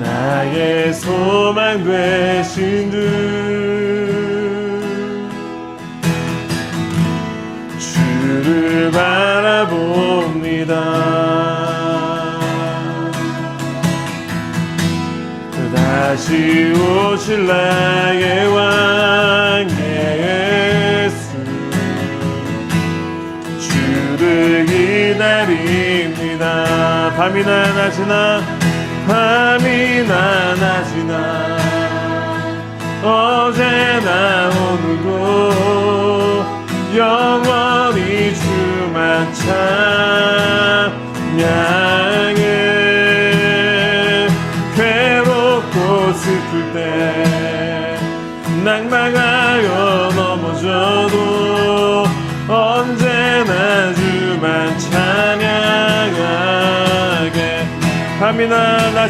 나의 소망 되신 주. 주를 바라봅니다. 다시 오실 나의 왕 예수. 주를 기다립니다. 밤이나 낮이나 어제나 오늘도 영원히 주만 찬양해 괴롭고 슬플 때 낭망하여 넘어져도 언제나 주만 찬양하게 밤이나 낮